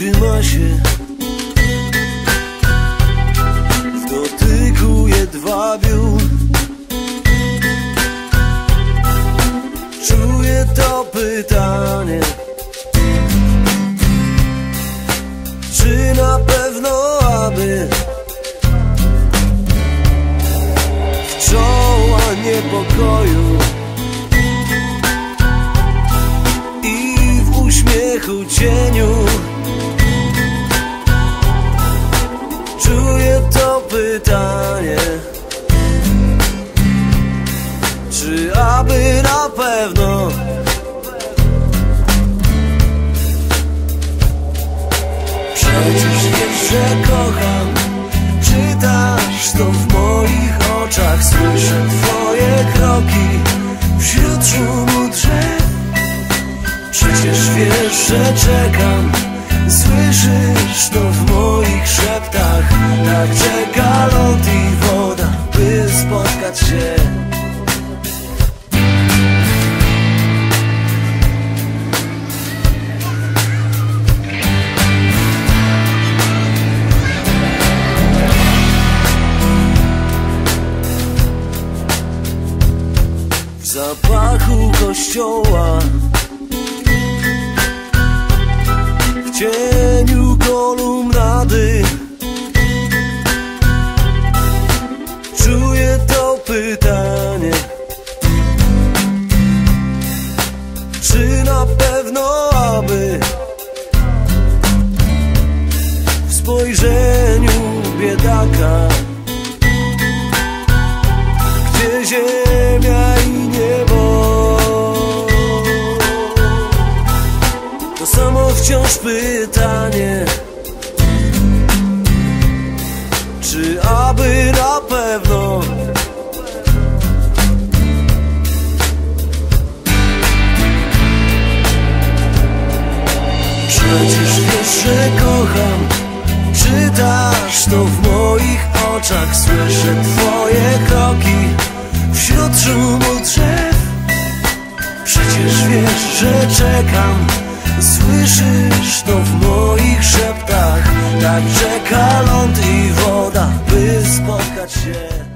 czasie W dotyku jedwabiu Czuję to pytanie. Czy na pewno aby W czoła niepokoju I w uśmiechu cieniu pytanie. Czy aby na pewno Słyszysz to w moich szeptach Tak czeka i woda By spotkać się. Zapachu kościoła wciąż pytanie Czy aby na pewno? Przecież wiesz, że kocham. Czytasz to w moich oczach. Słyszę twoje kroki Wśród szumu drzew. Przecież wiesz, że czekam Słyszysz to w moich szeptach Tak czeka ląd i woda By spotkać się